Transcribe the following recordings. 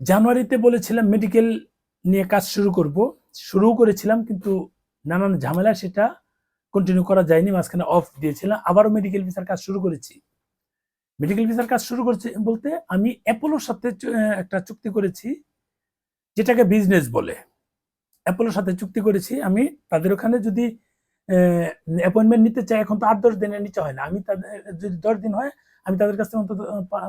জানুয়ারিতে বলেছিলাম মেডিকেল নিয়ে কাজ শুরু করব। শুরু করেছিলাম কিন্তু নানান ঝামেলা সেটা কন্টিনিউ করা যায়নি, মাঝখানে অফ দিয়েছিলাম। আবারও মেডিকেল ভিসার কাজ শুরু করেছি। মেডিকেল ভিসার কাজ শুরু করছি বলতে আমি অ্যাপোলোর সাথে একটা চুক্তি করেছি, যেটাকে বিজনেস বলে। অ্যাপোলোর সাথে চুক্তি করেছি আমি। তাদের ওখানে যদি অ্যাপয়েন্টমেন্ট নিতে চাই, এখন তো আট দশ দিনে নিতে হয় না। আমি তাদের, যদি দশ দিন হয়, আমি তাদের কাছ থেকে অন্তত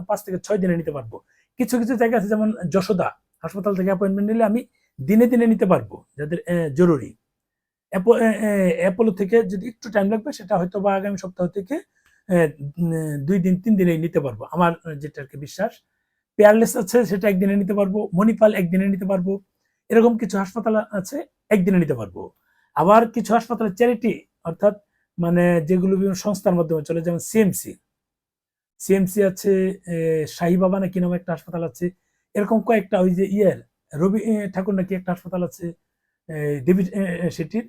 পাঁচ থেকে ছয় দিনে নিতে পারব। কিছু কিছু জায়গা আছে, যেমন যশোদা হাসপাতাল থেকে অ্যাপয়েন্টমেন্ট নিলে আমি দিনে দিনে নিতে পারব, যাদের জরুরি। অ্যাপোলো থেকে যদি একটু টাইম লাগবে, সেটা হয়তো বা আগামী সপ্তাহ থেকে দুই দিন, তিন দিনেই নিতে পারব। আমার যেটা আর কি বিশ্বাস পেয়ারলেস আছে, সেটা একদিনে নিতে পারব মণিপাল একদিনে নিতে পারব, এরকম কিছু হাসপাতাল আছে, একদিনে নিতে পারব। আবার কিছু হাসপাতালে চ্যারিটি অর্থাৎ মানে যেগুলো বিভিন্ন সংস্থার মাধ্যমে চলে, যেমন সিএমসি সিএমসি আছে আহ, শাহী বাবা নাকি নামে একটা হাসপাতাল আছে। এরকম কয়েকটা ওই যে ইয়ের রবি ঠাকুর নাকি একটা হাসপাতাল আছে ডেভিড সেটির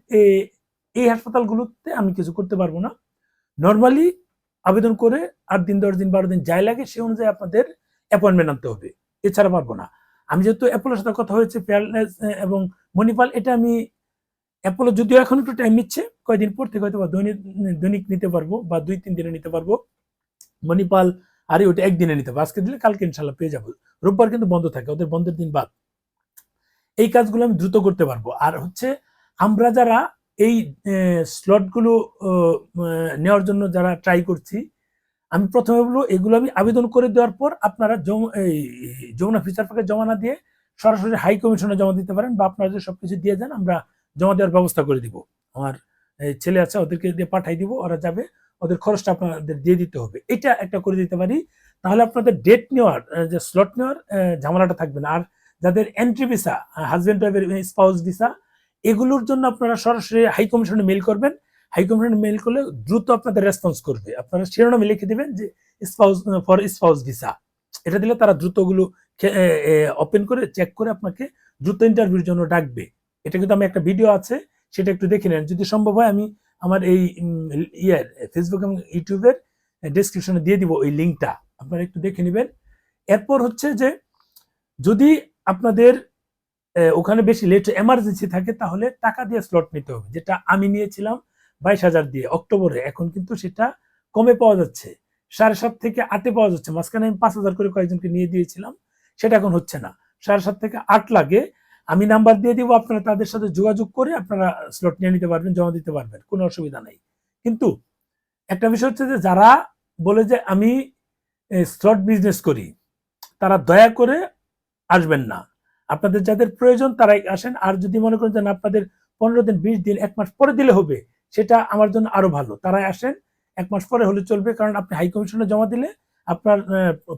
এই হাসপাতালগুলোতে আমি কিছু করতে পারব না। নর্মালি আবেদন করে আট দিন দশ দিন বারো দিন যাই লাগে সে অনুযায়ী আপনাদের অ্যাপয়েন্টমেন্ট আনতে হবে। এছাড়া পারব না। আমি যেহেতু অ্যাপোলোর সাথে কথা হয়েছে পেয়ারলেস এবং মণিপাল এটা আমি অ্যাপোলো যদিও এখন একটু টাইম নিচ্ছে কয়দিন পর থেকে হয়তো বা দৈনিক দৈনিক নিতে পারব বা দুই তিন দিনে নিতে পারব। মণিপাল আরে ওটা একদিনে নিতে পারব আজকে দিলে কালকে ইনশাল্লাহ পেয়ে যাব। রোববার কিন্তু বন্ধ থাকে, ওদের বন্ধের দিন বাদ। এই কাজগুলো আমি দ্রুত করতে পারব। আর হচ্ছে আমরা যারা এই স্লটগুলো নেওয়ার জন্য যারা ট্রাই করছি, আমি প্রথমে বলব এগুলো আমি আবেদন করে দেওয়ার পর আপনারা এই, যমুনা ফিচার পাকে জমা না দিয়ে সরাসরি হাই কমিশনে জমা দিতে পারেন বা আপনারা যদি সবকিছু দিয়ে যান, আমরা জমা দেওয়ার ব্যবস্থা করে দিব। আমার ছেলে আছে, ওদেরকে দিয়ে পাঠাই দিব, ওরা যাবে। ওদের খরচটা আপনাদের দিয়ে দিতে হবে। এটা একটা করে দিতে পারি। তাহলে আপনাদের ডেট নেওয়ার যে স্লট নেওয়ার ঝামেলাটা থাকবে না। আর যাদের এন্ট্রি ভিসা হাজবেন্ড ওয়াইফের স্পাউস ভিসা এগুলোর জন্য আপনারা সরাসরি হাই কমিশনে মেল করবেন। হাই কমিশনে মেল করলে দ্রুত আপনাদের রেসপন্স করবে। আপনারা শিরোনামে লিখে দেবেন যে স্পাউস ফর স্পাউস ভিসা এটা দিলে তারা দ্রুত ওগুলো ওপেন করে চেক করে আপনাকে দ্রুত ইন্টারভিউর জন্য ডাকবে। এটা কিন্তু আমি একটা ভিডিও আছে, সেটা একটু দেখে নেন। যদি সম্ভব হয় আমি আমার এই ইয়ার ফেসবুক এবং ইউটিউবের ডেসক্রিপশনে দিয়ে দিব ওই লিঙ্কটা আপনারা একটু দেখে নেবেন। এরপর হচ্ছে যে, যদি আপনাদের ওখানে বেশি লেট এমার্জেন্সি থাকে, তাহলে টাকা দিয়ে স্লট নিতে হবে, যেটা আমি নিয়েছিলাম বাইশ হাজার দিয়ে অক্টোবরে। এখন কিন্তু সেটা কমে পাওয়া যাচ্ছে। সাড়ে সাত থেকে আটে পাওয়া যাচ্ছে। মাঝখানে আমি পাঁচ হাজার করে কয়েকজনকে নিয়ে দিয়েছিলাম, সেটা এখন হচ্ছে না। সাড়ে সাত থেকে আট লাগে আমি নাম্বার দিয়ে দিব, আপনারা তাদের সাথে যোগাযোগ করে আপনারা স্লট নিয়ে নিতে পারবেন, জমা দিতে পারবেন, কোনো অসুবিধা নাই। কিন্তু একটা বিষয় হচ্ছে যে যারা বলে যে আমি স্লট বিজনেস করি, তারা দয়া করে আসবেন না। আপনাদের যাদের প্রয়োজন তারাই আসেন, আর যদি মনে করেন যে আপনাদের পনেরো দিন, বিশ দিন, এক মাস পরে দিলে হবে, সেটা আমার জন্য আরও ভালো। তারাই আসেন, এক মাস পরে হলে চলবে, কারণ আপনি হাই কমিশনে জমা দিলে আপনার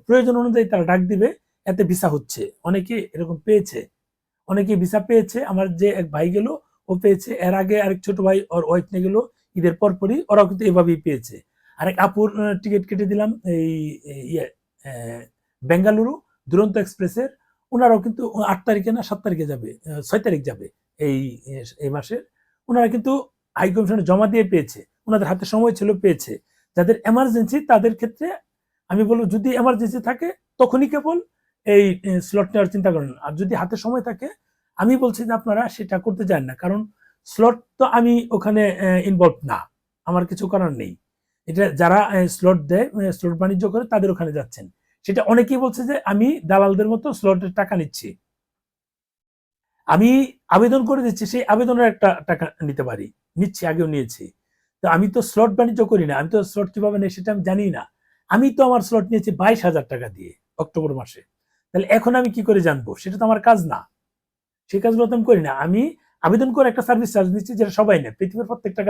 প্রয়োজন অনুযায়ী তারা ডাক দিবে, এতে ভিসা হচ্ছে। অনেকে এরকম পেয়েছে। অনেকে ভিসা পেয়েছে। আমার যে এক ভাই গেল, ও পেয়েছে। এর আগে আরেক ছোট ভাই ওর ওয়াইফ নিয়ে গেল। ঈদের পরপরই ওরাও কিন্তু এভাবেই পেয়েছে। আরেক আপুর টিকিট কেটে দিলাম এই ইয়ে বেঙ্গালুরু দুরন্ত এক্সপ্রেসের। ওনারাও কিন্তু আট তারিখে না সাত তারিখে যাবে ছয় তারিখ যাবে এই এই মাসের। ওনারা কিন্তু হাই কমিশনে জমা দিয়ে পেয়েছে। ওনাদের হাতে সময় ছিল, পেয়েছে। যাদের এমার্জেন্সি তাদের ক্ষেত্রে আমি বলব যদি এমার্জেন্সি থাকে তখনই কেবল এই স্লট নেওয়ার চিন্তা করেন আর যদি হাতে সময় থাকে, আমি বলছি যে আপনারা সেটা করতে চান না। কারণ স্লট তো আমি ওখানে ইনভলভ না। আমার কিছু করার নেই। এটা যারা স্লট দেয় স্লট বাণিজ্য করে, তাদের ওখানে যাচ্ছেন। সেটা অনেকেই বলছে যে আমি দালালদের মতো স্লটের টাকা নিচ্ছি। আমি আবেদন করে দিচ্ছি, সেই আবেদনের একটা টাকা নিতে পারি। নিচ্ছি, আগেও নিয়েছি। তো আমি তো স্লট বাণিজ্য করি না। আমি তো স্লট কীভাবে নেই সেটা আমি জানি না। আমি তো আমার স্লট নিয়েছি বাইশ হাজার টাকা দিয়ে, অক্টোবর মাসে। তাহলে এখন আমি কি করে জানব? সেটা তো আমার কাজ না। সেই কাজগুলো তো আমি করি না। আমি আবেদন করে একটা সার্ভিস চার্জ নিচ্ছি যেটা সবাই নেয়। পৃথিবীর প্রত্যেকটা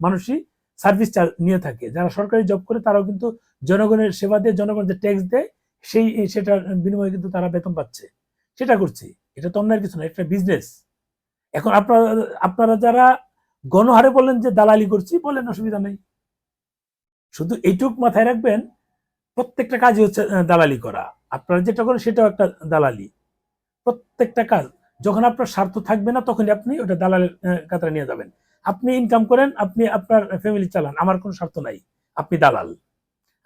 মানুষই সার্ভিস চার্জ নিয়ে থাকে। যারা সরকারি জব করে তারাও কিন্তু জনগণের সেবা দিয়ে জনগণ যে ট্যাক্স দেয়, সেই, সেটার বিনিময়ে কিন্তু তারা বেতন পাচ্ছে। সেটা করছি। এটা তো অন্যায় কিছু না একটা বিজনেস এখন আপনারা আপনারা যারা গণহারে বলেন যে দালালি করছি বলেন অসুবিধা নেই। শুধু এইটুক মাথায় রাখবেন, প্রত্যেকটা কাজই হচ্ছে দালালি করা। আপনারা যেটা করেন সেটাও একটা দালালি। প্রত্যেকটা কাজ, যখন আপনার স্বার্থ থাকবে না, তখনই আপনি ওটা দালালের কাতারে নিয়ে যাবেন। আপনি ইনকাম করেন, আপনি আপনার ফ্যামিলি চালান, আমার কোনো স্বার্থ নাই, আপনি দালাল।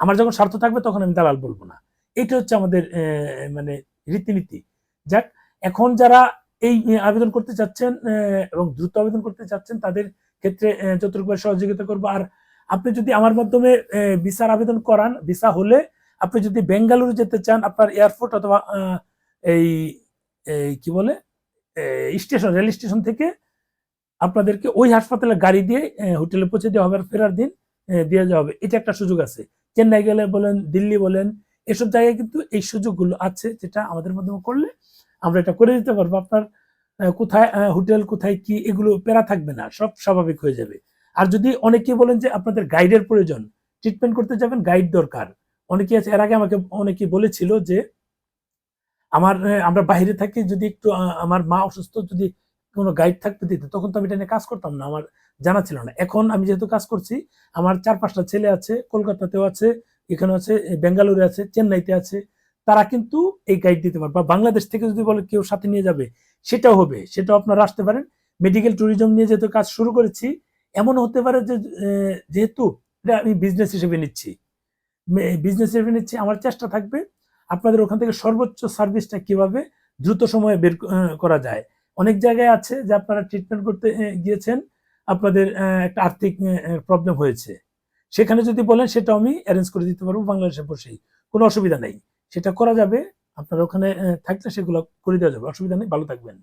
আমার যখন স্বার্থ থাকবে, তখন আমি দালাল বলব না। এটা হচ্ছে আমাদের মানে রীতিনীতি। যাক, এখন যারা এই আবেদন করতে চাচ্ছেন এবং দ্রুত আবেদন করতে চাচ্ছেন, তাদের ক্ষেত্রে যতটুকু সহযোগিতা করব। আর আপনি যদি আমার মাধ্যমে ভিসার আবেদন করান, ভিসা হলে আপনি যদি বেঙ্গালুরু যেতে চান, আপনার এয়ারপোর্ট অথবা এই এই, কি বলে? স্টেশন রেল স্টেশন থেকে আপনাদেরকে ওই হাসপাতালে গাড়ি দিয়ে হোটেলে পৌঁছে দেওয়া হবে আর ফেরার দিন দিয়ে দেওয়া হবে। এটা একটা সুযোগ আছে। চেন্নাই গেলে বলেন, দিল্লি বলেন, এসব জায়গায় কিন্তু এই সুযোগগুলো আছে যেটা আমাদের মাধ্যমে করলে আমরা এটা করে দিতে পারব। আপনার কোথায় হোটেল কোথায় কি, এগুলো পেরা থাকবে না, সব স্বাভাবিক হয়ে যাবে। আর যদি অনেকে বলেন যে আপনাদের গাইডের প্রয়োজন ট্রিটমেন্ট করতে যাবেন গাইড দরকার। অনেকে আছে, এর আগে আমাকে অনেকে বলেছিল যে, আমার আমরা বাইরে থাকি, যদি একটু আমার মা অসুস্থ, যদি কোনো গাইড থাকতে দিতে, তখন তো আমি এটা নিয়ে কাজ করতাম না, আমার জানা ছিল না। এখন আমি যেহেতু কাজ করছি, আমার চার পাঁচটা ছেলে আছে, কলকাতাতেও আছে এখানে আছে বেঙ্গালুরু আছে, চেন্নাইতে আছে, তারা কিন্তু এই গাইড দিতে পারবে বা বাংলাদেশ থেকে যদি বলে কেউ সাথে নিয়ে যাবে, সেটাও হবে, সেটাও আপনারা আসতে পারেন। মেডিকেল ট্যুরিজম নিয়ে যেহেতু কাজ শুরু করেছি এমন হতে পারে যে যেহেতু এটা আমি বিজনেস হিসেবে নিচ্ছি। বিজনেস নিচ্ছি আমার চেষ্টা থাকবে আপনাদের ওখান থেকে সর্বোচ্চ সার্ভিসটা কীভাবে দ্রুত সময়ে বের করা যায়। অনেক জায়গায় আছে যে আপনারা ট্রিটমেন্ট করতে গিয়েছেন, আপনাদের একটা আর্থিক প্রবলেম হয়েছে। সেখানে যদি বলেন সেটা আমি অ্যারেঞ্জ করে দিতে পারব বাংলাদেশে বসেই। কোনো অসুবিধা নেই। সেটা করা যাবে, আপনারা ওখানে থাকলে সেগুলো করে দেওয়া যাবে। অসুবিধা নেই, ভালো থাকবেন।